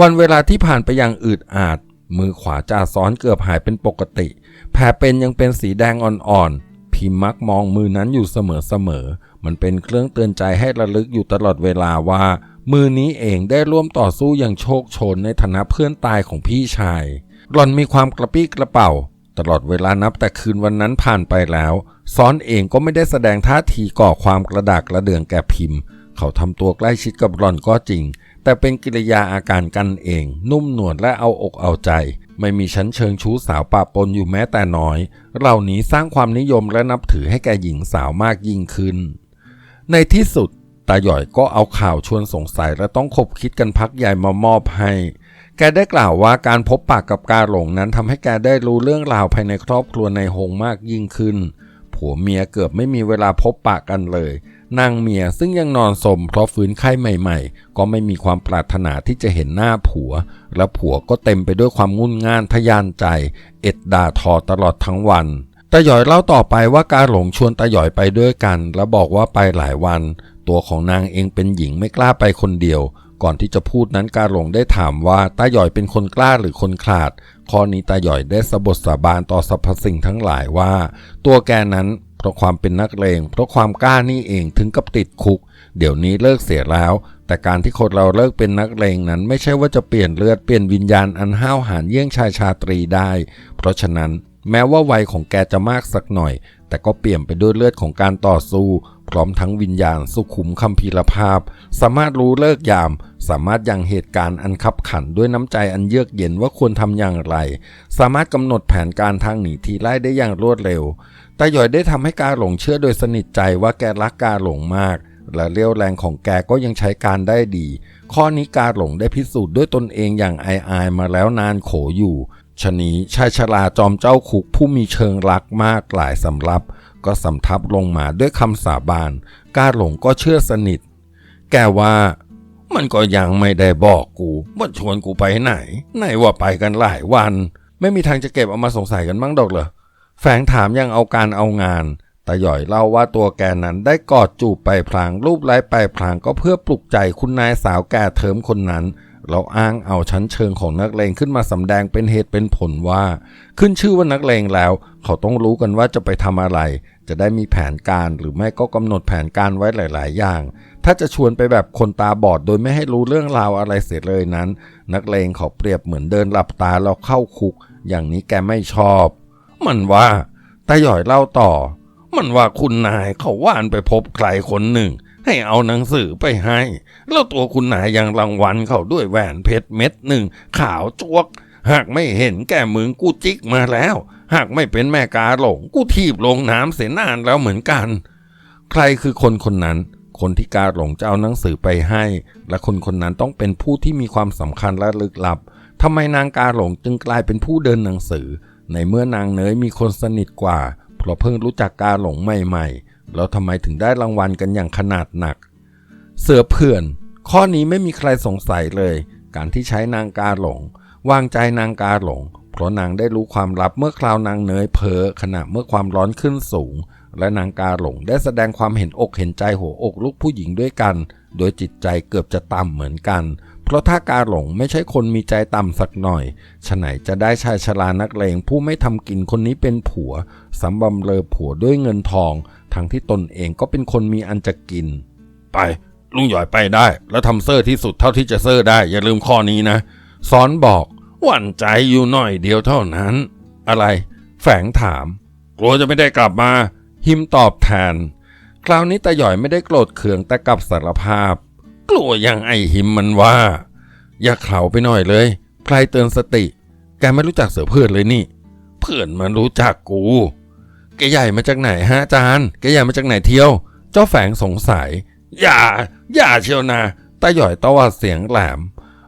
วันเวลาที่ผ่านไปอย่างอืดอาด มือขวาจ่าซ้อนเกือบหายเป็นปกติ แผลเป็นยังเป็นสีแดงอ่อนๆ พิมมักมองมือนั้นอยู่เสมอๆ มันเป็นเครื่องเตือนใจให้ระลึกอยู่ตลอดเวลาว่า มือนี้เองได้ร่วมต่อสู้อย่างโชคชนในฐานะเพื่อนตายของพี่ชาย หล่อนมีความกระปี้กระเป๋า ตลอดเวลานับแต่คืนวันนั้นผ่านไปแล้ว ซ้อนเองก็ไม่ได้แสดงท่าทีก่อความกระดากกระเดืองแก่พิมพ์ เขาทำตัวใกล้ชิดกับหล่อนก็จริง แต่เป็นกิริยาอาการกันเอง นุ่มนวลและเอาอกเอาใจ ไม่มีชั้นเชิงชู้สาวปะปนอยู่แม้แต่น้อย เหล่านี้สร้างความนิยมและนับถือให้แก่หญิงสาวมากยิ่งขึ้น ในที่สุดตาหย่อยก็เอาข่าวชวนสงสัยและต้องคบคิดกันพักใหญ่มามอบให้ แกได้กล่าวว่าการพบปากกับกาหลงนั้นทำให้แกได้รู้เรื่องราวภายในครอบครัวในหงมากยิ่งขึ้น ผัวเมียเกือบไม่มีเวลาพบปากกันเลย นางเมียซึ่งยังนอนสมเพราะฟื้นไข้ใหม่ ๆ ก็ไม่มีความปรารถนาที่จะเห็นหน้าผัว และผัวก็เต็มไปด้วยความงุ่นง่านทะยานใจ เอ็ดด่าทอตลอดทั้งวันตาหยอยเล่าต่อไปว่ากาหลงชวนตาหยอยไปด้วยกัน และบอกว่าไปหลายวัน ตัวของนางเองเป็นหญิงไม่กล้าไปคนเดียว ก่อนที่จะพูดนั้นกาหลงได้ถามว่าตาหยอยเป็นคนกล้าหรือคนขาดข้อนี้ตาหยอยได้สะบทสาบานต่อสรรพสิ่งทั้งหลายว่า ตัวแกนั้นเพราะความเป็นนักเลงเพราะความกล้านี่เองถึงกับติดคุก เดี๋ยวนี้เลิกเสียแล้ว แต่การที่คนเราเลิกเป็นนักเลงนั้น ไม่ใช่ว่าจะเปลี่ยนเลือดเปลี่ยนวิญญาณอันห้าวหาญเยี่ยงชายชาตรีได้ เพราะฉะนั้นแม้ว่าวัยของแกจะมากสักหน่อย แต่ก็เปลี่ยมไปด้วยเลือดของการต่อสู้ พร้อมทั้งวิญญาณสุขุมคัมภีรภาพ สามารถรู้เลิกยาม สามารถยังเหตุการณ์อันคับขันด้วยน้ำใจอันเยือกเย็นว่าควรทำอย่างไร สามารถกำหนดแผนการทางหนีทีไล่ได้อย่างรวดเร็ว ตาหยอยได้ทำให้กาหลงเชื่อโดยสนิทใจว่าแกรักกาหลงมาก และเรี่ยวแรงของแกก็ยังใช้การได้ดี ข้อนี้กาหลงได้พิสูจน์ด้วยตนเองอย่างอายๆมาแล้วนานโขอยู่ชะนีชายชราจอมเจ้าคุกผู้มีเชิงรักมากหลายสำรับ ก็สำทับลงมาด้วยคำสาบานกาหลงก็เชื่อสนิท แกว่ามันก็ยังไม่ได้บอกกูว่าชวนกูไปไหน ไหนว่าไปกันหลายวัน ไม่มีทางจะเก็บเอามาสงสัยกันบ้างดอกเหรอ แฝงถามยังเอาการเอางานตาหย่อยเล่าว่าตัวแกนั้นได้กอดจูบไปพลางรูปไล้ไปพลางก็เพื่อปลุกใจคุณนายสาวแก่เทิมคนนั้น เราอ้างเอาชั้นเชิงของนักเลงขึ้นมาสำแดงเป็นเหตุเป็นผลว่า ขึ้นชื่อว่านักเลงแล้ว เขาต้องรู้กันว่าจะไปทำอะไร จะได้มีแผนการหรือไม่ก็กำหนดแผนการไว้หลาย ๆ อย่าง ถ้าจะชวนไปแบบคนตาบอดโดยไม่ให้รู้เรื่องราวอะไรเสียเลยนั้น นักเลงเขาเปรียบเหมือนเดินหลับตาแล้วเข้าคุก อย่างนี้แกไม่ชอบ มันว่าตาหย่อยเล่าต่อ มันว่าคุณนายเขาว่านไปพบใครคนหนึ่ง ให้เอาหนังสือไปให้ แล้วตัวคุณนายยังรางวัลเขาด้วยแหวนเพชรเม็ดหนึ่งขาวจวก หากไม่เห็นแก่มึงกูจิกมาแล้ว หากไม่เป็นแม่กาหลงกูทีบลงน้ำเสียนานแล้วเหมือนกัน ใครคือคนคนนั้นคนที่กาหลงจะเอาหนังสือไปให้ และคนคนนั้นต้องเป็นผู้ที่มีความสำคัญและลึกลับทำไมนางกาหลงจึงกลายเป็นผู้เดินหนังสือ ในเมื่อนางเนยมีคนสนิทกว่า เพราะเพิ่งรู้จักกาหลงใหม่ๆ แล้วทำไมถึงได้รางวัลกันอย่างขนาดหนัก เสือเพื่อน ข้อนี้ไม่มีใครสงสัยเลย การที่ใช้นางกาหลง วางใจนางกาหลง เพราะนางได้รู้ความลับเมื่อคราวนางเนยเผลอขณะเมื่อความร้อนขึ้นสูง และนางกาหลงได้แสดงความเห็นอกเห็นใจหัวอกลูกผู้หญิงด้วยกัน โดยจิตใจเกือบจะต่ำเหมือนกัน เพราะถ้ากาหลงไม่ใช่คนมีใจต่ำสักหน่อยฉะไหนจะได้ชายชรานักเลงผู้ไม่ทำกินคนนี้เป็นผัวสำบำเลอผัวด้วยเงินทอง ทั้งที่ตนเองก็เป็นคนมีอันจะกิน ไป ลุงหยอยไปได้ แล้วทำเซอร์ที่สุดเท่าที่จะเซอร์ได้ อย่าลืมข้อนี้นะซ้อนบอกหวั่นใจอยู่หน่อยเดียวเท่านั้น อะไรแฝงถาม กลัวจะไม่ได้กลับมา หิมตอบแทน คราวนี้ตาหย่อยไม่ได้โกรธเคืองแต่กลับสารภาพ กลัวอย่างไอหิมมันว่า อย่าเข่าไปหน่อยเลยใครเตือนสติ แกไม่รู้จักเสือเพื่อนเลยนี่ เพื่อนมันรู้จักกู แกใหญ่มาจากไหนฮะอาจารย์แกใหญ่มาจากไหนเที่ยว เจ้าแฝงสงสัย อย่า อย่าเชียวนะตาหย่อยตวาดเสียงแหลม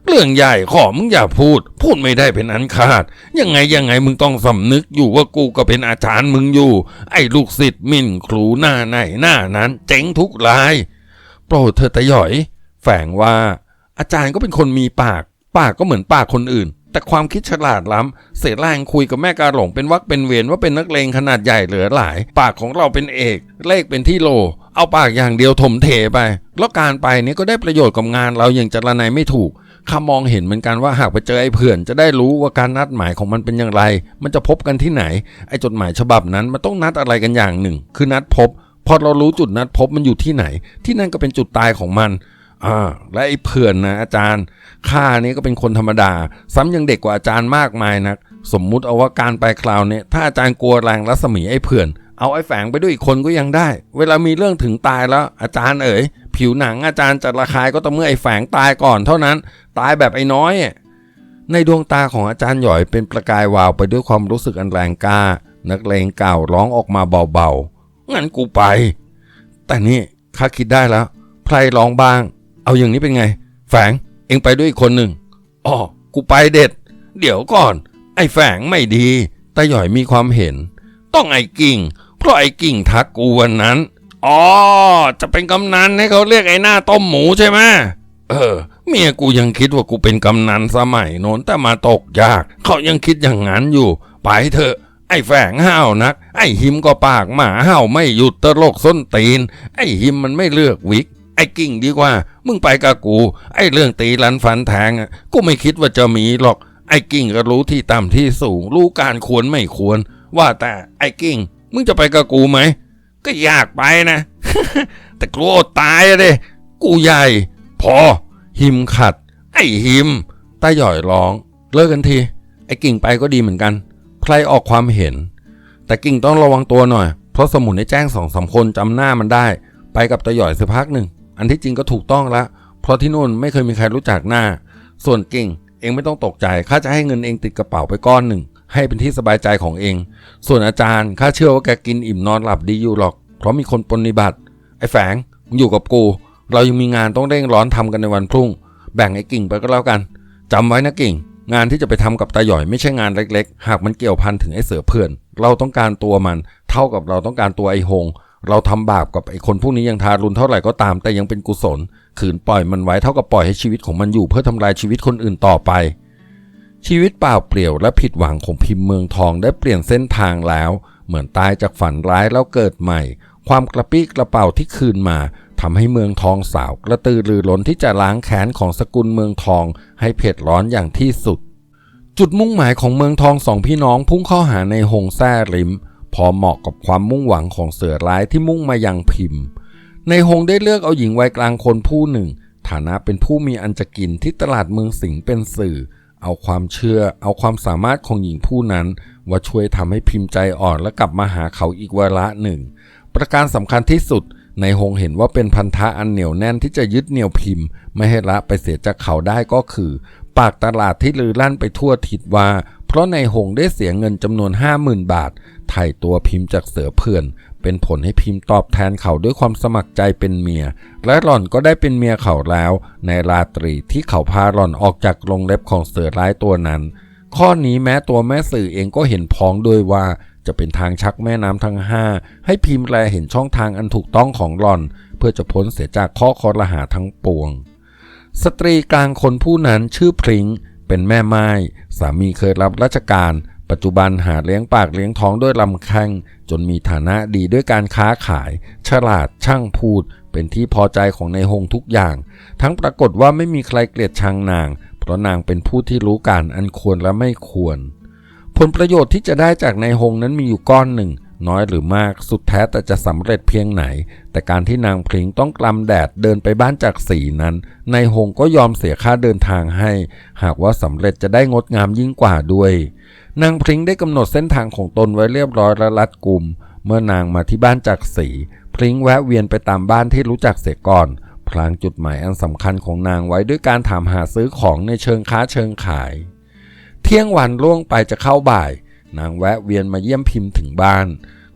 เรื่องใหญ่ขอมึงอย่าพูด พูดไม่ได้เป็นอันขาด ยังไงยังไงมึงต้องสำนึกอยู่ว่ากูก็เป็นอาจารย์มึงอยู่ ไอ้ลูกศิษย์มิ่นครูหน้าไหนหน้านั้น เจ๊งทุกราย โปรดเธอตาหย่อย ฝงว่า อาจารย์ก็เป็นคนมีปาก ปากก็เหมือนปากคนอื่น แต่ความคิดฉลาดล้ำเสแรงคุยกับแม่กาหลงเป็นวักเป็นเวรว่าเป็นนักเลงขนาดใหญ่เหลือหลาย ปากของเราเป็นเอก เลขเป็นที่โล เอาปากอย่างเดียวถมเทไป แล้วการไปนี้ก็ได้ประโยชน์กับงานเราอย่างจรนายไม่ถูกข้ามองเห็นเหมือนกันว่าหากไปเจอไอ้เพื่อนจะได้รู้ว่าการนัดหมายของมันเป็นอย่างไร มันจะพบกันที่ไหน ไอ้จดหมายฉบับนั้นมันต้องนัดอะไรกันอย่างหนึ่ง คือนัดพบ พอเรารู้จุดนัดพบมันอยู่ที่ไหน ที่นั่นก็เป็นจุดตายของมัน อ่าและไอ้เพื่อนนะอาจารย์ข้านี่ก็เป็นคนธรรมดา ซ้ำยังเด็กกว่าอาจารย์มากมายนัก สมมุติเอาว่าการไปคราวนี้ถ้าอาจารย์กลัวแรงรัศมีไอ้เพื่อน เอาไอ้แฝงไปด้วยอีกคนก็ยังได้ เวลามีเรื่องถึงตายแล้ว อาจารย์เอ๋ยผิวหนังอาจารย์จะระคายก็ต่องเมื่อไอ้แฝงตายก่อนเท่านั้น ตายแบบไอ้น้อยในดวงตาของอาจารย์หยอยเป็นประกายวาวไปด้วยความรู้สึกอันแรงกล้า นักเลงเก่าร้องออกมาเบาๆงั้นกูไป แต่นี่ข้าคิดได้แล้ว ใครร้องบ้าง เอาอย่างนี้เป็นไง แฝงเองไปด้วยอีกคนหนึ่งอ๋อกูไปเด็ด เดี๋ยวก่อน ไอ้แฝงไม่ดีตาหย่อยมีความเห็น ต้องไอ้กิ่ง เพราะไอ้กิ่งทักกูวันนั้นอ๋อจะเป็นกำนันให้เขาเรียกไอ้หน้าต้มหมูใช่ไหมเออ เมียกูยังคิดว่ากูเป็นกำนันสมัยโน้นแต่มาตกยาก เขายังคิดอย่างนั้นอยู่ ไปเถอะ ไอ้แฝงห้าวนัก ไอ้หิมก็ปากหมาห้าวไม่หยุดตลกส้นตีน ไอ้หิมมันไม่เลือกวิก ไอ้กิ่งดีกว่า มึงไปกับกู ไอ้เรื่องตีลันฟันแทงกูไม่คิดว่าจะมีหรอก ไอ้กิ่งก็รู้ที่ต่ำที่สูง รู้การควรไม่ควร ว่าแต่ไอ้กิ่ง มึงจะไปกับกูไหม ก็อยากไปนะ แต่กลัวตายอะเด้กูใหญ่ พอ หิมขัด ไอ้หิมตาหย่อยร้อง เลิกกันที ไอ้กิ่งไปก็ดีเหมือนกัน ใครออกความเห็น แต่กิ่งต้องระวังตัวหน่อย เพราะสมุนในแจ้งสองสามคนจำหน้ามันได้ ไปกับตาหย่อยสักพักหนึ่ง อันที่จริงก็ถูกต้องละ เพราะที่นู่นไม่เคยมีใครรู้จักหน้า ส่วนกิ่งเองไม่ต้องตกใจข้าจะให้เงินเองติดกระเป๋าไปก้อนหนึ่ง ให้เป็นที่สบายใจของเอง ส่วนอาจารย์ข้าเชื่อว่าแกกินอิ่มนอนหลับดีอยู่หรอก เพราะมีคนปฏิบัติ ไอ้แฝงอยู่กับกู เรายังมีงานต้องเร่งร้อนทำกันในวันพรุ่ง แบ่งไอ้กิ่งไปก็แล้วกันจำไว้นะกิ่ง งานที่จะไปทำกับตาหย่อยไม่ใช่งานเล็ก ๆ หากมันเกี่ยวพันถึงไอ้เสือเพื่อน เราต้องการตัวมัน เท่ากับเราต้องการตัวไอ้หง เราทำบาปกับไอ้คนพวกนี้ยังทารุณเท่าไหร่ก็ตาม แต่ยังเป็นกุศล ขืนปล่อยมันไว้เท่ากับปล่อยให้ชีวิตของมันอยู่เพื่อทำลายชีวิตคนอื่นต่อไป ชีวิตเปล่าเปลี่ยวและผิดหวังของพิมพ์เมืองทองได้เปลี่ยนเส้นทางแล้ว เหมือนตายจากฝันร้ายแล้วเกิดใหม่ ความกระปี้กระเป๋าที่คืนมาทำให้เมืองทองสาวกระตือรือร้นที่จะล้างแค้นของสกุลเมืองทอง ให้เผ็ดร้อนอย่างที่สุด จุดมุ่งหมายของเมืองทองสองพี่น้องพุ่งเข้าหาในหงแซ่ริม พอเหมาะกับความมุ่งหวังของเสือร้ายที่มุ่งมายังพิมพ์ ในหงได้เลือกเอาหญิงวัยกลางคนผู้หนึ่ง ฐานะเป็นผู้มีอันจะกินที่ตลาดเมืองสิงห์เป็นสื่อ เอาความเชื่อ เอาความสามารถของหญิงผู้นั้น ว่าช่วยทำให้พิมพ์ใจอ่อนและกลับมาหาเขาอีกวาระหนึ่ง ประการสำคัญที่สุดในหงเห็นว่าเป็นพันธะอันเหนียวแน่นที่จะยึดเหนี่ยวพิมพ์ ไม่ให้ละไปเสียจากเขาได้ก็คือ ปากตลาดที่ลือลั่นไปทั่วทิศว่า เพราะในหงได้เสียเงินจำนวน 50,000 บาท ไถ่ตัวพิมพ์จากเสือเพื่อน เป็นผลให้พิมพ์ตอบแทนเขาด้วยความสมัครใจเป็นเมีย และหล่อนก็ได้เป็นเมียเขาแล้ว ในราตรีที่เขาพาหล่อนออกจากโรงเล็บของเสือร้ายตัวนั้น ข้อนี้แม้ตัวแม่สื่อเองก็เห็นพ้องด้วยว่าจะเป็นทางชักแม่น้ำทั้งห้าให้พิมพ์แลเห็นช่องทางอันถูกต้องของหล่อน เพื่อจะพ้นเสียจากข้อคอรหาทั้งปวง สตรีกลางคนผู้นั้นชื่อพริง้งเป็นแม่ไม้สามีเคยรับราชการ ปัจจุบันหาเลี้ยงปากเลี้ยงท้องด้วยลำแข้งจนมีฐานะดีด้วยการค้าขาย ฉลาดช่างพูด เป็นที่พอใจของในายหงทุกอย่าง ทั้งปรากฏว่าไม่มีใครเกลียดชังนาง เพราะนางเป็นผู้ที่รู้การอันควรและไม่ควร ผลประโยชน์ที่จะได้จากในายหงนั้นมีอยู่ก้อนหนึ่ง น้อยหรือมากสุดแท้แต่จะสำเร็จเพียงไหน แต่การที่นางพริงต้องกลำแดดเดินไปบ้านจากสีนั้นนายหงก็ยอมเสียค่าเดินทางให้ หากว่าสำเร็จจะได้งดงามยิ่งกว่าด้วย นางพริ้งได้กำหนดเส้นทางของตนไว้เรียบร้อยและรัดกุม เมื่อนางมาที่บ้านจากสีพริ้งแวะเวียนไปตามบ้านที่รู้จักเสียก่อน พลางจุดหมายอันสำคัญของนางไว้ด้วยการถามหาซื้อของในเชิงค้าเชิงขาย เที่ยงวันล่วงไปจะเข้าบ่าย นางแวะเวียนมาเยี่ยมพิมพ์ถึงบ้าน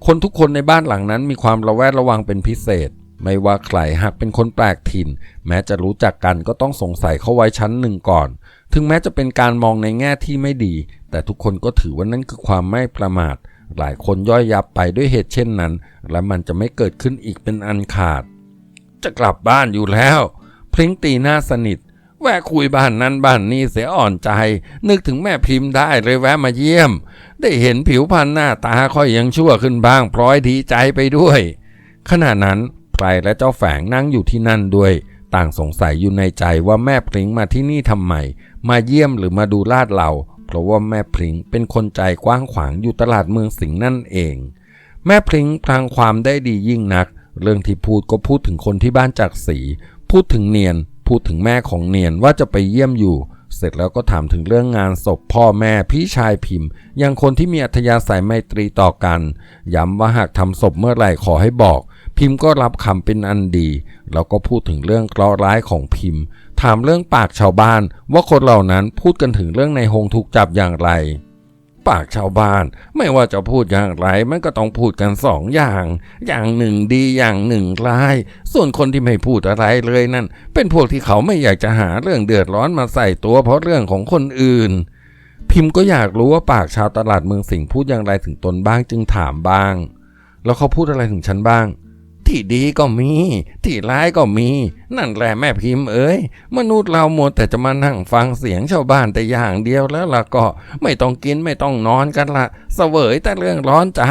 คนทุกคนในบ้านหลังนั้นมีความระแวดระวังเป็นพิเศษ ไม่ว่าใครหากเป็นคนแปลกถิ่น แม้จะรู้จักกันก็ต้องสงสัยเข้าไว้ชั้นหนึ่งก่อน ถึงแม้จะเป็นการมองในแง่ที่ไม่ดี แต่ทุกคนก็ถือว่านั่นคือความไม่ประมาท หลายคนย่อยยับไปด้วยเหตุเช่นนั้น และมันจะไม่เกิดขึ้นอีกเป็นอันขาด จะกลับบ้านอยู่แล้วพริ้งตีหน้าสนิท แวะคุยบ้านนั้นบ้านนี้เสียอ่อนใจ นึกถึงแม่พิมพ์ได้เลยแวะมาเยี่ยม ได้เห็นผิวพรรณหน้าตาค่อยยังชั่วขึ้นบ้างพลอยดีใจไปด้วย ขณะนั้นไพรและเจ้าแฝงนั่งอยู่ที่นั่นด้วย ต่างสงสัยอยู่ในใจว่าแม่พริ้งมาที่นี่ทำไม มาเยี่ยมหรือมาดูลาดเรา เพราะว่าแม่พริ้งเป็นคนใจกว้างขวางอยู่ตลาดเมืองสิงห์นั่นเอง แม่พริ้งพลางความได้ดียิ่งนัก เรื่องที่พูดก็พูดถึงคนที่บ้านจากสี พูดถึงเนียน พูดถึงแม่ของเนียนว่าจะไปเยี่ยมอยู่ เสร็จแล้วก็ถามถึงเรื่องงานศพพ่อแม่พี่ชายพิมพ์ ยังคนที่มีอัธยาศัยไมตรีต่อกัน ย้ำว่าหากทำศพเมื่อไหร่ขอให้บอก พิมพ์ก็รับคำเป็นอันดี แล้วก็พูดถึงเรื่องเคราะห์ร้ายของพิมพ์ ถามเรื่องปากชาวบ้าน ว่าคนเหล่านั้นพูดกันถึงเรื่องในหงถูกจับอย่างไร ปากชาวบ้านไม่ว่าจะพูดอย่างไรมันก็ต้องพูดกันสองอย่าง อย่างหนึ่งดีอย่างหนึ่งร้าย ส่วนคนที่ไม่พูดอะไรเลยนั่น เป็นพวกที่เขาไม่อยากจะหาเรื่องเดือดร้อนมาใส่ตัว เพราะเรื่องของคนอื่น พิมพ์ก็อยากรู้ว่าปากชาวตลาดเมืองสิงห์พูดอย่างไรถึงตนบ้างจึงถามบ้าง แล้วเขาพูดอะไรถึงฉันบ้าง ที่ดีก็มี ที่ร้ายก็มี นั่นแหละแม่พิมพ์เอ้ย มนุษย์เราหมัวแต่จะมานั่งฟังเสียงชาวบ้านแต่อย่างเดียวแล้วล่ะก็ไม่ต้องกินไม่ต้องนอนกันละเสวยแต่เรื่องร้อนใจ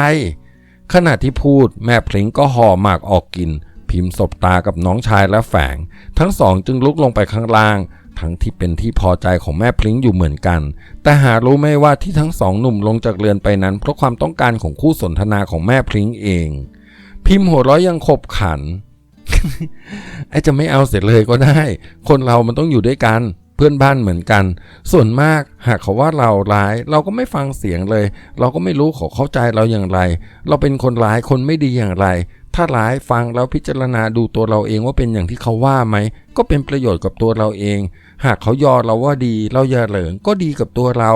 ขณะที่พูดแม่พลิงก็ห่อหมากออกกิน พิมพ์สบตากับน้องชายและแฝง ทั้งสองจึงลุกลงไปข้างล่าง ทั้งที่เป็นที่พอใจของแม่พลิงอยู่เหมือนกัน แต่หารู้ไหมว่าที่ทั้งสองหนุ่มลงจากเรือนไปนั้น เพราะความต้องการของคู่สนทนาของแม่พลิงเอง พิมพ์หัวเราะยังขบขัน ไอจะไม่เอาเสร็จเลยก็ได้ คนเรามันต้องอยู่ด้วยกัน เพื่อนบ้านเหมือนกัน ส่วนมากหากเขาว่าเราร้าย เราก็ไม่ฟังเสียงเลย เราก็ไม่รู้เขาเข้าใจเราอย่างไร เราเป็นคนร้ายคนไม่ดีอย่างไร ถ้าร้ายฟังแล้วพิจารณาดูตัวเราเองว่าเป็นอย่างที่เขาว่าไหม ก็เป็นประโยชน์กับตัวเราเอง หากเขายอเราว่าดี เราอย่าเหลิงก็ดีกับตัวเรา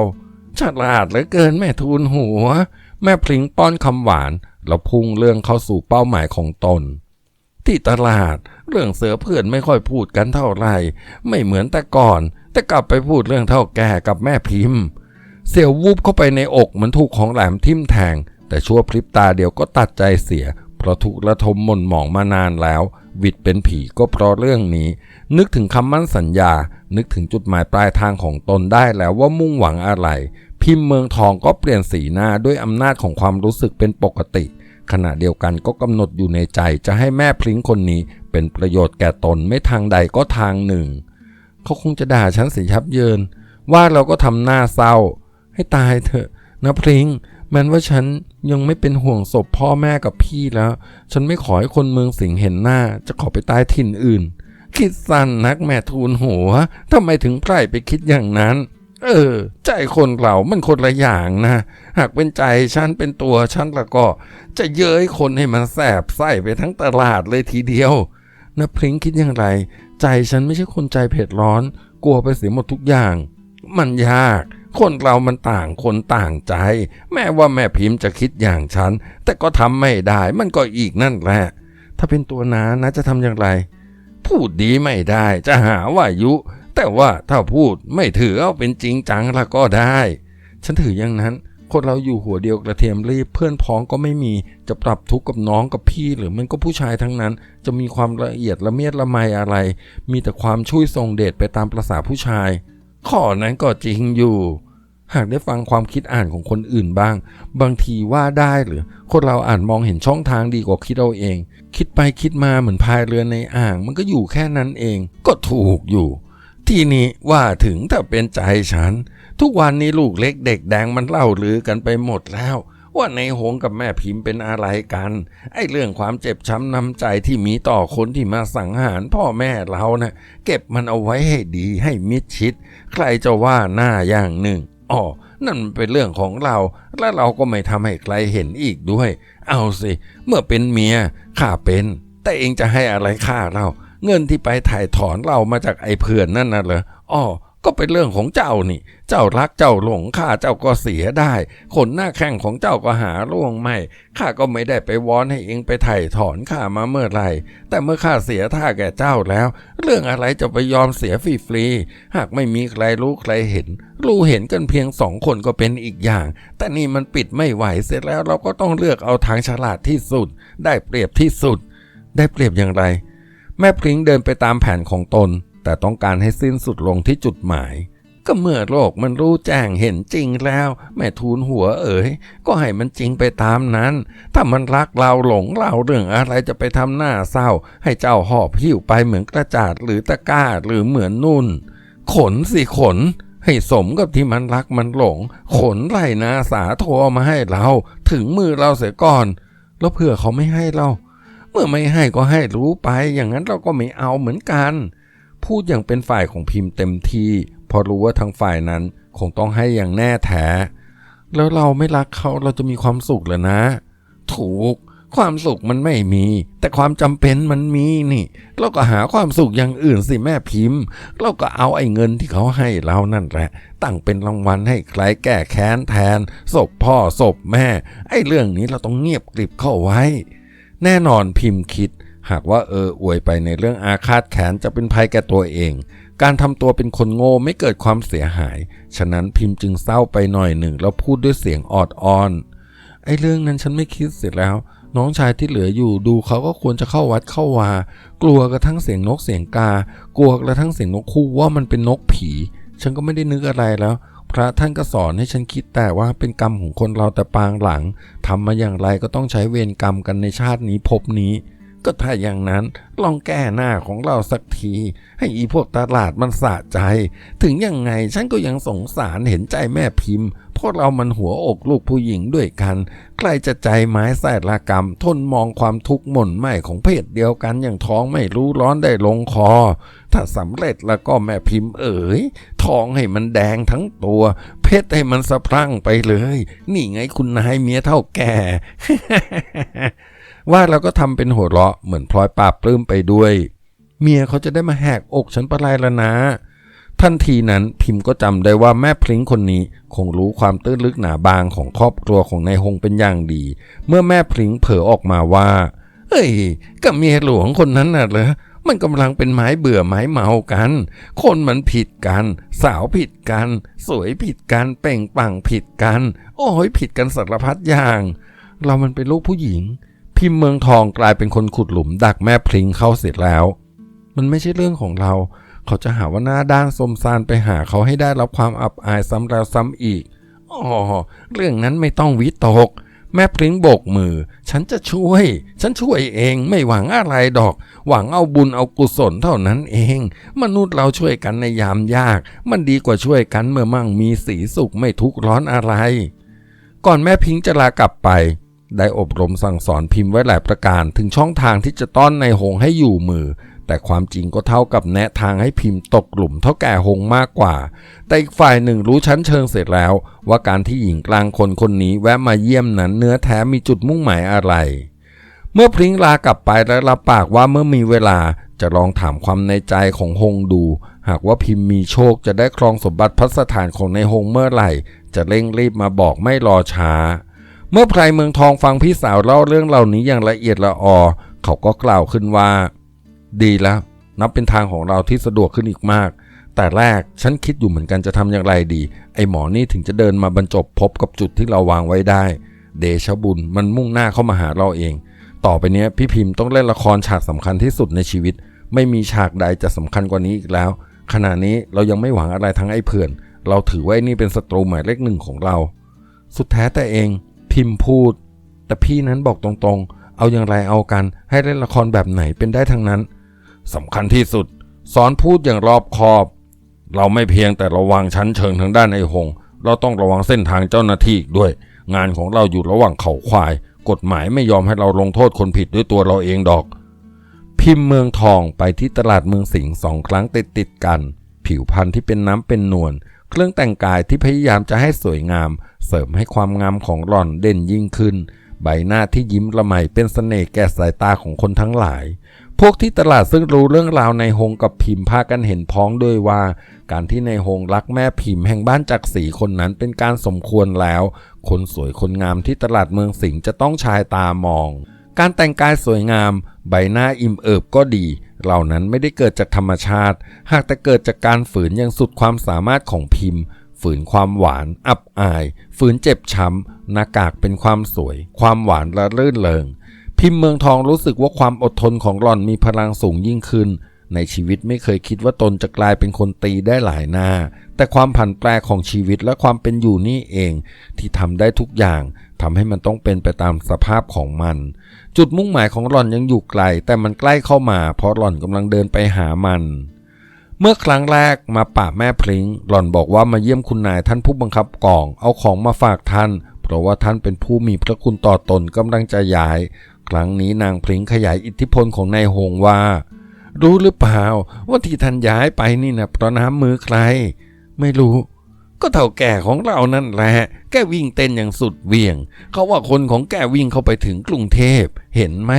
ฉลาดเหลือเกินแม่ทูลหัว แม่พลิงป้อนคำหวาน แล้วพุ่งเรื่องเข้าสู่เป้าหมายของตน ที่ตลาดเรื่องเสือเพื่อนไม่ค่อยพูดกันเท่าไหร่ ไม่เหมือนแต่ก่อน แต่กลับไปพูดเรื่องเท่าแก่กับแม่พิมพ์ เสียววูบเข้าไปในอกเหมือนถูกของแหลมทิ่มแทง แต่ชั่วพริบตาเดียวก็ตัดใจเสีย เพราะถูกระทมหม่นหมองมานานแล้ว วิดเป็นผีก็เพราะเรื่องนี้ นึกถึงคำมั่นสัญญา นึกถึงจุดหมายปลายทางของตนได้แล้วว่ามุ่งหวังอะไรพิมพ์เมืองทองก็เปลี่ยนสีหน้าด้วยอำนาจของความรู้สึกเป็นปกติ ขณะเดียวกันก็กำหนดอยู่ในใจจะให้แม่พลิงคนนี้เป็นประโยชน์แก่ตนไม่ทางใดก็ทางหนึ่ง เขาคงจะด่าฉันสียยับเยิน ว่าเราก็ทำหน้าเศร้า ให้ตายเถอะนะพริงแม้ว่าฉันยังไม่เป็นห่วงศพพ่อแม่กับพี่แล้ว ฉันไม่ขอให้คนเมืองสิงห์เห็นหน้า จะขอไปตายถิ่นอื่น คิดสั้นนักแม่ทูลหัวทำไมถึงไพร่ไปคิดอย่างนั้น เออ ใจคนเรามันคนละอย่างนะ หากเป็นใจฉันเป็นตัวฉันล้วก็ จะเย้ยคนให้มันแสบไส้ไปทั้งตลาดเลยทีเดียวนะพริ้งคิดอย่างไร ใจฉันไม่ใช่คนใจเผ็ดร้อน กลัวไปเสียหมดทุกอย่าง มันยาก คนเรามันต่างคนต่างใจ แม้ว่าแม่พิมพ์จะคิดอย่างฉัน แต่ก็ทำไม่ได้มันก็อีกนั่นแหละ ถ้าเป็นตัวนานะจะทำอย่างไร พูดดีไม่ได้จะหาว่ายุ แต่ว่าถ้าพูดไม่ถือเอาเป็นจริงจังละก็ได้ ฉันถืออย่างนั้น คนเราอยู่หัวเดียวกระเทียมรีบเพื่อนพ้องก็ไม่มีจะปรับทุกข์กับน้องกับพี่หรือมันก็ผู้ชายทั้งนั้น จะมีความละเอียดละเมียดละไมอะไร มีแต่ความช่วยทรงเดชไปตามประษาผู้ชาย ข้อนั้นก็จริงอยู่หากได้ฟังความคิดอ่านของคนอื่นบ้าง บางทีว่าได้หรือ คนเราอ่านมองเห็นช่องทางดีกว่าคิดเอาเอง คิดไปคิดมาเหมือนพายเรือในอ่าง มันก็อยู่แค่นั้นเอง ก็ถูกอยู่ ที่นี้ว่าถึงถ้าเป็นใจฉัน ทุกวันนี้ลูกเล็กเด็กแดงมันเล่าลือกันไปหมดแล้ว ว่าในหงกับแม่พิมพ์เป็นอะไรกัน ไอ้เรื่องความเจ็บช้ำน้ำใจที่มีต่อคนที่มาสังหารพ่อแม่เรานะ่ะเก็บมันเอาไว้ให้ดีให้มิดชิด ใครจะว่าหน้าอย่างหนึ่งอ๋อนั่นมันเป็นเรื่องของเรา และเราก็ไม่ทำให้ใครเห็นอีกด้วย เอาสิ เมื่อเป็นเมียข้าเป็น แต่เองจะให้อะไรข้าเรา เงินที่ไปถ่ายถอนเรามาจากไอ้เพื่อนนั่นน่ะเหรออ๋อก็เป็นเรื่องของเจ้านี่ เจ้ารักเจ้าหลงข้าเจ้าก็เสียได้ คนหน้าแข้งของเจ้าก็หาล่วงไม่ ข้าก็ไม่ได้ไปวอนให้เองไปไถ่ถอนข้ามาเมื่อไหร่ แต่เมื่อข้าเสียท่าแก่เจ้าแล้ว เรื่องอะไรจะไปยอมเสียฟรีๆ หากไม่มีใครรู้ใครเห็น รู้เห็นกันเพียงสองคนก็เป็นอีกอย่าง แต่นี่มันปิดไม่ไหวเสร็จแล้วเราก็ต้องเลือกเอาทางฉลาดที่สุด ได้เปรียบที่สุด ได้เปรียบอย่างไร แม่พริ้งเดินไปตามแผนของตน แต่ต้องการให้สิ้นสุดลงที่จุดหมาย ก็เมื่อโลกมันรู้แจ้งเห็นจริงแล้ว แม่ทูลหัวเอ๋ย ก็ให้มันจริงไปตามนั้น ถ้ามันรักเราหลงเราเรื่องอะไรจะไปทำหน้าเศร้า ให้เจ้าหอบหิ้วไปเหมือนกระจาดหรือตะกร้าหรือเหมือนนุ่น ขนสิขนให้สมกับที่มันรักมันหลง ขนไล่นาสาโทรมาให้เรา ถึงมือเราเสียก่อน แล้วเผื่อเขาไม่ให้เรา เมื่อไม่ให้ก็ให้รู้ไป อย่างนั้นเราก็ไม่เอาเหมือนกัน พูดอย่างเป็นฝ่ายของพิมพ์เต็มที่ พอรู้ว่าทางฝ่ายนั้นคงต้องให้อย่างแน่แท้ แล้วเราไม่รักเขาเราจะมีความสุขเหรอนะ ถูก ความสุขมันไม่มี แต่ความจำเป็นมันมีนี่ เราก็หาความสุขอย่างอื่นสิแม่พิมพ์ เราก็เอาไอ้เงินที่เขาให้เรานั่นแหละ ตั้งเป็นรางวัลให้ใครแก้แค้นแทนศพพ่อศพแม่ ไอ้เรื่องนี้เราต้องเงียบกริบเข้าไว้ แน่นอนพิมพ์คิด หากว่าเอออวยไปในเรื่องอาฆาตแค้นจะเป็นภัยแก่ตัวเอง การทำตัวเป็นคนโง่ไม่เกิดความเสียหาย ฉะนั้นพิมพ์จึงเศร้าไปหน่อยหนึ่งแล้วพูดด้วยเสียงออดอ้อนไอ้เรื่องนั้นฉันไม่คิดเสร็จแล้ว น้องชายที่เหลืออยู่ดูเขาก็ควรจะเข้าวัดเข้าวา กลัวกระทั่งเสียงนกเสียงกา กลัวกระทั่งเสียงนกคู่ว่ามันเป็นนกผี ฉันก็ไม่ได้นึกอะไรแล้ว พระท่านก็สอนให้ฉันคิดแต่ว่าเป็นกรรมของคนเราแต่ปางหลังทำมาอย่างไรก็ต้องใช้เวรกรรมกันในชาตินี้ภพนี้ ก็ถ้าอย่างนั้นลองแก้หน้าของเราสักที ให้อีพวกตลาดมันสะใจ ถึงยังไงฉันก็ยังสงสารเห็นใจแม่พิมพ์ พราะเรามันหัวอกลูกผู้หญิงด้วยกัน ใครจะใจไม้แสละกรรม ทนมองความทุกข์หม่นไหมของเพศเดียวกันอย่างท้องไม่รู้ร้อนได้ลงคอ ถ้าสำเร็จแล้วก็แม่พิมพ์เอ๋ยท้องให้มันแดงทั้งตัว เพชรให้มันสะพรั่งไปเลย นี่ไงคุณนายเมียเท่าแก่ว่าเราก็ทำเป็นหัวเราะเหมือนพลอยปราบปลื้มไปด้วย เมียเขาจะได้มาแหกอกฉันปะไรละนะ ทันทีนั้นพิมพ์ก็จำได้ว่าแม่พลิงคนนี้คงรู้ความตื้นลึกหนาบางของครอบครัวของนายฮงเป็นอย่างดี เมื่อแม่พลิงเผยออกมาว่า เฮ้ยกับเมียหลวงคนนั้นน่ะเหรอมันกำลังเป็นไม้เบื่อไม้เมากัน คนมันผิดกัน สาวผิดกัน สวยผิดกัน เป่งปังผิดกัน โอ้ยผิดกันสารพัดอย่าง เรามันเป็นลูกผู้หญิง พิมพ์เมืองทองกลายเป็นคนขุดหลุมดักแม่พลิงเข้าเสร็จแล้ว มันไม่ใช่เรื่องของเรา เขาจะหาว่าหน้าด้านสมซานไปหาเขาให้ได้รับความอับอายซ้ำแล้วซ้ำอีกอ๋อเรื่องนั้นไม่ต้องวิตก แม่พริ้งโบกมือ ฉันจะช่วย ฉันช่วยเองไม่หวังอะไรดอก หวังเอาบุญเอากุศลเท่านั้นเอง มนุษย์เราช่วยกันในยามยาก มันดีกว่าช่วยกันเมื่อมั่งมีสีสุขไม่ทุกข์ร้อนอะไร ก่อนแม่พิงจะลากลับไปได้อบรมสั่งสอนพิมพ์ไว้หลายประการถึงช่องทางที่จะต้อนในหงให้อยู่มือ แต่ความจริงก็เท่ากับแนะทางให้พิมพ์ตกหลุมเท่าแก่หงมากกว่า แต่อีกฝ่ายหนึ่งรู้ชั้นเชิงเสร็จแล้ว ว่าการที่หญิงกลางคนคนนี้แวะมาเยี่ยมนั้นเนื้อแท้มีจุดมุ่งหมายอะไร เมื่อพริ้งลากลับไปและรับปากว่าเมื่อมีเวลาจะลองถามความในใจของฮงดู หากว่าพิมพ์มีโชคจะได้ครองสมบัติพัสถานของในฮงเมื่อไหร่ จะเร่งรีบมาบอกไม่รอช้า เมื่อไพรเมืองทองฟังพี่สาวเล่าเรื่องเหล่านี้อย่างละเอียดละออ เขาก็กล่าวขึ้นว่า ดีแล้ว นับเป็นทางของเราที่สะดวกขึ้นอีกมาก แต่แรกฉันคิดอยู่เหมือนกันจะทำอย่างไรดี ไอหมอนี่ถึงจะเดินมาบรรจบพบกับจุดที่เราวางไว้ได้ เดชบุญมันมุ่งหน้าเข้ามาหาเราเอง ต่อไปเนี้ยพี่พิมพ์ต้องเล่นละครฉากสำคัญที่สุดในชีวิต ไม่มีฉากใดจะสำคัญกว่านี้อีกแล้ว ขณะนี้เรายังไม่หวังอะไรทั้งไอ้เพื่อน เราถือว่าไอ้นี่เป็นศัตรูหมายเลขหนึ่งของเรา สุดแท้แต่เองพิมพ์พูด แต่พี่นั้นบอกตรงๆ เอาอย่างไรเอากัน ให้เล่นละครแบบไหนเป็นได้ทั้งนั้น สำคัญที่สุด สอนพูดอย่างรอบคอบ เราไม่เพียงแต่ระวังชั้นเชิงทางด้านไอ้หง เราต้องระวังเส้นทางเจ้าหน้าที่อีกด้วย งานของเราอยู่ระหว่างเขาควาย กฎหมายไม่ยอมให้เราลงโทษคนผิดด้วยตัวเราเองดอก พิมพ์เมืองทองไปที่ตลาดเมืองสิงห์สองครั้งติดติดกัน ผิวพรรณที่เป็นน้ำเป็นนวลเครื่องแต่งกายที่พยายามจะให้สวยงาม เสริมให้ความงามของหล่อนเด่นยิ่งขึ้น ใบหน้าที่ยิ้มละไมเป็นเสน่ห์แก่สายตาของคนทั้งหลาย พวกที่ตลาดซึ่งรู้เรื่องราวในหงกับพิมพ์พากันเห็นพ้องด้วยว่า การที่ในหงรักแม่พิมพ์แห่งบ้านจักรีคนนั้นเป็นการสมควรแล้ว คนสวยคนงามที่ตลาดเมืองสิงห์จะต้องชายตามอง การแต่งกายสวยงาม ใบหน้าอิ่มเอิบก็ดี เหล่านั้นไม่ได้เกิดจากธรรมชาติ หากแต่เกิดจากการฝืนอย่างสุดความสามารถของพิมพ์ ฝืนความหวาน อับอาย ฝืนเจ็บช้ำหน้ากากเป็นความสวย ความหวานและรื่นเริง พิมพ์เมืองทองรู้สึกว่าความอดทนของหล่อนมีพลังสูงยิ่งขึ้น ในชีวิตไม่เคยคิดว่าตนจะกลายเป็นคนตีได้หลายหน้า แต่ความผันแปรของชีวิตและความเป็นอยู่นี่เอง ที่ทำได้ทุกอย่างทำให้มันต้องเป็นไปตามสภาพของมัน จุดมุ่งหมายของหล่อนยังอยู่ไกล แต่มันใกล้เข้ามา เพราะหล่อนกำลังเดินไปหามันเมื่อครั้งแรกมาป่าแม่พริงหล่อนบอกว่ามาเยี่ยมคุณนายท่านผู้บังคับกอง เอาของมาฝากท่าน เพราะว่าท่านเป็นผู้มีพระคุณต่อตนกำลังจะย้าย ครั้งนี้นางพริ้งขยายอิทธิพลของนายหงว่า รู้หรือเปล่าว่าที่ท่านย้ายไปนี่นะเพราะน้ำมือใคร ไม่รู้ ก็เท่าแก่ของเรานั่นแหละแกวิ่งเต้นอย่างสุดเวียง เขาว่าคนของแกวิ่งเข้าไปถึงกรุงเทพ เห็นไหม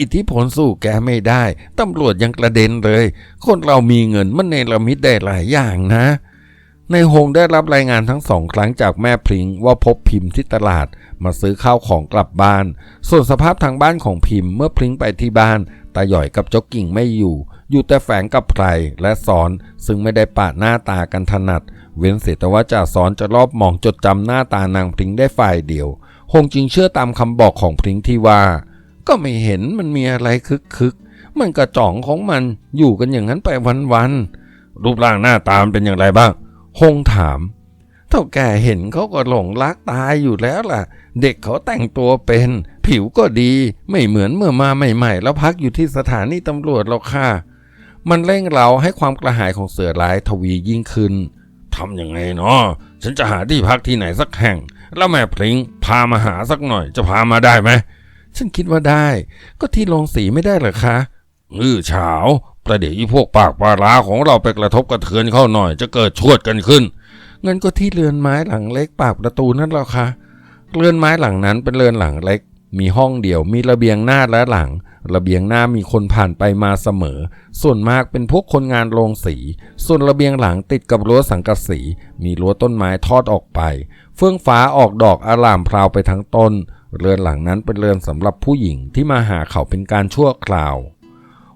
อิทธิพลสู้แกไม่ได้ตำรวจยังกระเด็นเลย คนเรามีเงินมันเนรมิตได้หลายอย่างนะ ในหงได้รับรายงานทั้งสองครั้งจากแม่พริงว่าพบพิมพ์ที่ตลาดมาซื้อข้าวของกลับบ้าน ส่วนสภาพทางบ้านของพิมพ์เมื่อพริงไปที่บ้านตาหย่อยกับเจ้ากิ่งไม่อยู่ อยู่แต่แฝงกับไพรและสอนซึ่งไม่ได้ปะหน้าตากันถนัด เว้นเสียแต่ว่าจ่าสอนจะรอบมองจดจำหน้าตานางพริงได้ฝ่ายเดียวหงจึงเชื่อตามคำบอกของพริงที่ว่า ก็ไม่เห็นมันมีอะไรคึกคึกมันกระจ่องของมันอยู่กันอย่างนั้นไปวันๆรูปร่างหน้าตามนเป็นอย่างไรบ้าง หงถามเท่าแก่เห็นเขาก็หลงรักตายอยู่แล้วล่ะ เด็กเขาแต่งตัวเป็น ผิวก็ดีไม่เหมือนเมื่อมาใหม่ ๆ แล้วพักอยู่ที่สถานีตำรวจหรอกค่ะ มันเร่งเราให้ความกระหายของเสือร้ายทวียิ่งขึ้นทำยังไงเนาะฉันจะหาที่พักที่ไหนสักแห่ง แล้วแม่พริ้งพามาหาสักหน่อย จะพามาได้ไหมฉันคิดว่าได้ ก็ที่โรงสีไม่ได้เหรอคะอือเฉา ประเดี๋ยวอีพวกปากปลาร้าของเราไปกระทบกระเทือนเข้าหน่อย จะเกิดชวดกันขึ้นเงินก็ที่เรือนไม้หลังเล็กปากประตูนั่นหรอคะเรือนไม้หลังนั้นเป็นเรือนหลังเล็ก มีห้องเดี่ยวมีระเบียงหน้าและหลัง ระเบียงหน้ามีคนผ่านไปมาเสมอ ส่วนมากเป็นพวกคนงานโรงสี ส่วนระเบียงหลังติดกับรั้วสังกะสี มีรั้วต้นไม้ทอดออกไป เฟื่องฟ้าออกดอกอารามพราวไปทั้งต้น เรือนหลังนั้นเป็นเรือนสำหรับผู้หญิงที่มาหาเขาเป็นการชั่วคราว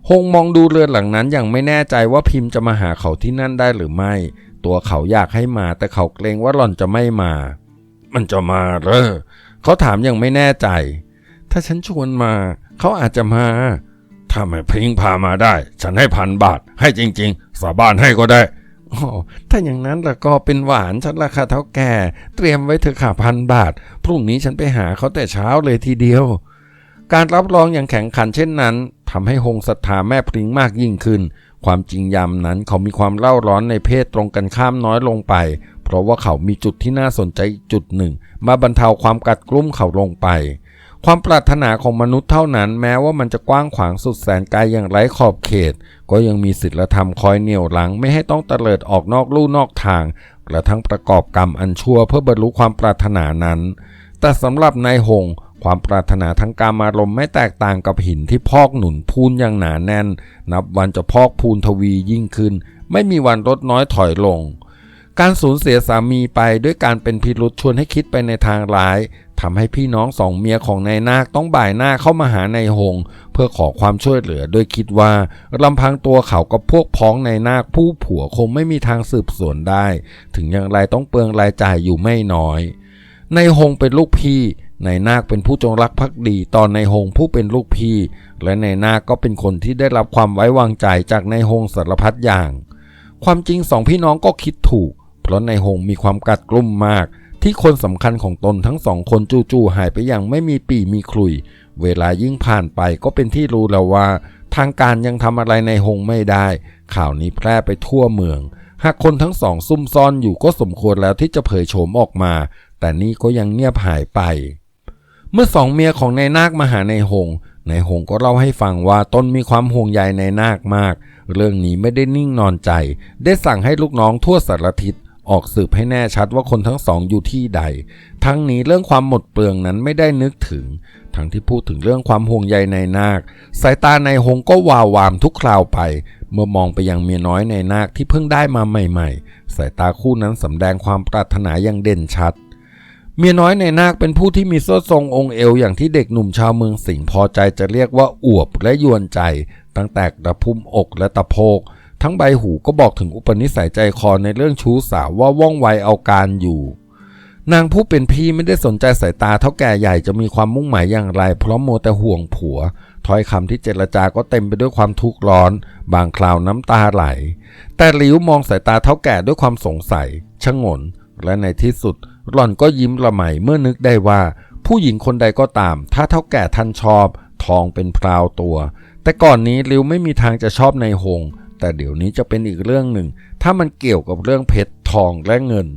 ฮงมองดูเรือนหลังนั้นอย่างไม่แน่ใจว่าพิมพ์จะมาหาเขาที่นั่นได้หรือไม่ ตัวเขาอยากให้มาแต่เขาเกรงว่าหล่อนจะไม่มา มันจะมาเหรอเขาถามอย่างไม่แน่ใจ ถ้าฉันชวนมา เขาอาจจะมา ถ้าไม่พิงพามาได้ ฉันให้พันบาท ให้จริง ๆ สาบานให้ก็ได้อ๋อถ้าอย่างนั้นล้วก็เป็นหวานฉันราคาเท่าแก่ เตรียมไว้เถอะค่ะพันบาท พรุ่งนี้ฉันไปหาเขาแต่เช้าเลยทีเดียว การรับรองอย่างแข็งขันเช่นนั้นทำให้หงศรัทธาแม่พริ้งมากยิ่งขึ้น ความจริงยามนั้นเขามีความเล่าร้อนในเพศตรงกันข้ามน้อยลงไป เพราะว่าเขามีจุดที่น่าสนใจจุดหนึ่ง มาบรรเทาความกัดกลุ้มเขาลงไป ความปรารถนาของมนุษย์เท่านั้นแม้ว่ามันจะกว้างขวางสุดแสนไกลอย่างไร้ขอบเขต ก็ยังมีศีลธรรมคอยเหนี่ยวหลังไม่ให้ต้องเตลิดออกนอกลู่นอกทางกระทั่งประกอบกรรมอันชั่วเพื่อบรรลุความปรารถนานั้น แต่สำหรับนายหง ความปรารถนาทางการมารมไม่แตกต่างกับหินที่พอกหนุนพูนอย่างหนาแน่น นับวันจะพอกพูนทวียิ่งขึ้น ไม่มีวันลดน้อยถอยลง การสูญเสียสามีไปด้วยการเป็นพิรุษชวนให้คิดไปในทางร้ายทำให้พี่น้องสองเมียของนายนาคต้องบ่ายหน้าเข้ามาหานายหง เพื่อขอความช่วยเหลือโดยคิดว่าลำพังตัวเขากับพวกพ้องนายนาคผู้ผัวคงไม่มีทางสืบสวนได้ ถึงอย่างไรต้องเปลืองรายจ่ายอยู่ไม่น้อยนายหงเป็นลูกพี่ นายนาคเป็นผู้จงรักภักดีตอนนายหงผู้เป็นลูกพี่ และนายนาคก็เป็นคนที่ได้รับความไว้วางใจจากนายหงสารพัดอย่าง ความจริงสองพี่น้องก็คิดถูก เพราะนายหงมีความกัดกลุ่มมาก ที่คนสำคัญของตนทั้งสองคนจู่ๆหายไปอย่างไม่มีปีมีคลุย เวลายิ่งผ่านไปก็เป็นที่รู้แล้วว่า ทางการยังทำอะไรในหงไม่ได้ ข่าวนี้แพร่ไปทั่วเมือง หากคนทั้งสองซุ่มซ่อนอยู่ก็สมควรแล้วที่จะเผยโฉมออกมา แต่นี่ก็ยังเงียบหายไป เมื่อสองเมียของนายนาคมาหานายหงนายหงก็เล่าให้ฟังว่าตนมีความห่วงใยนายนาคมาก เรื่องนี้ไม่ได้นิ่งนอนใจ ได้สั่งให้ลูกน้องทั่วสารทิศออกสืบให้แน่ชัดว่าคนทั้งสองอยู่ที่ใด ทั้งนี้เรื่องความหมดเปลืองนั้นไม่ได้นึกถึง ทั้งที่พูดถึงเรื่องความห่วงใยในายนาค สายตาในายหงก็วาววามทุกคราวไป เมื่อมองไปยังเมียน้อยในายนาคที่เพิ่งได้มาใหม่ ๆ สายตาคู่นั้นสำแดงความปรารถนาอย่างเด่นชัด เมียน้อยในนาคเป็นผู้ที่มีโซ่ทรงองค์เอวอย่างที่เด็กหนุ่มชาวเมืองสิงห์พอใจจะเรียกว่าอวบและยวนใจ ตั้งแต่กระพุ้มอกและตะโพก ทั้งใบหูก็บอกถึงอุปนิสัยใจคอในเรื่องชู้สาวว่าว่องไวเอาการอยู่ นางผู้เป็นพี่ไม่ได้สนใจสายตาเท่าแก่ใหญ่จะมีความมุ่งหมายอย่างไร เพราะโมแต่ห่วงผัวถ้อยคำที่เจรจาก็เต็มไปด้วยความทุกข์ร้อน บางคราวน้ำตาไหล แต่หลิวมองสายตาเท่าแก่ด้วยความสงสัยชะงนและในที่สุด หล่อนก็ยิ้มละไมเมื่อนึกได้ว่า ผู้หญิงคนใดก็ตาม ถ้าเท่าแก่ท่านชอบ ทองเป็นพราวตัว แต่ก่อนนี้ริวไม่มีทางจะชอบในหง แต่เดี๋ยวนี้จะเป็นอีกเรื่องหนึ่ง ถ้ามันเกี่ยวกับเรื่องเพชรทองและเงิน